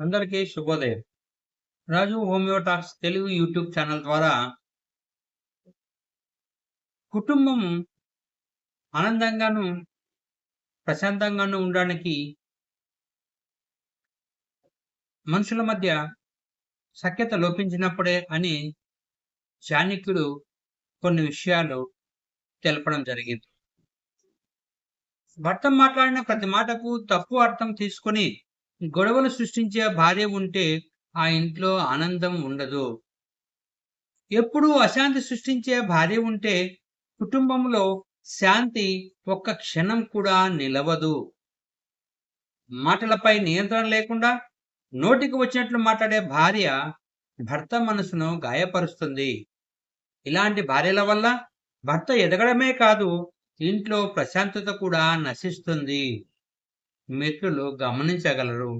అందరికీ శుభోదయం. Raju homeo talks Telugu YouTube channel ద్వారా కుటుంబం ఆనందంగాను ప్రశాంతంగాను ఉండడానికి మనుషుల మధ్య సఖ్యత లోపించినప్పుడే అని చాణక్యుడు కొన్ని విషయాలు తెలపడం జరిగింది. భర్త మాట్లాడిన ప్రతి మాటకు తప్పు అర్థం తీసుకొని గొడవలు సృష్టించే భార్య ఉంటే ఆ ఇంట్లో ఆనందం ఉండదు. ఎప్పుడూ అశాంతి సృష్టించే భార్య ఉంటే కుటుంబంలో శాంతి ఒక్క క్షణం కూడా నిలవదు. మాటలపై నియంత్రణ లేకుండా నోటికి వచ్చినట్లు మాట్లాడే భార్య భర్త మనసును గాయపరుస్తుంది. ఇలాంటి భార్యల వల్ల భర్త ఎదగడమే కాదు ఇంట్లో ప్రశాంతత కూడా నశిస్తుంది. మిత్రులు గమనించగలరు.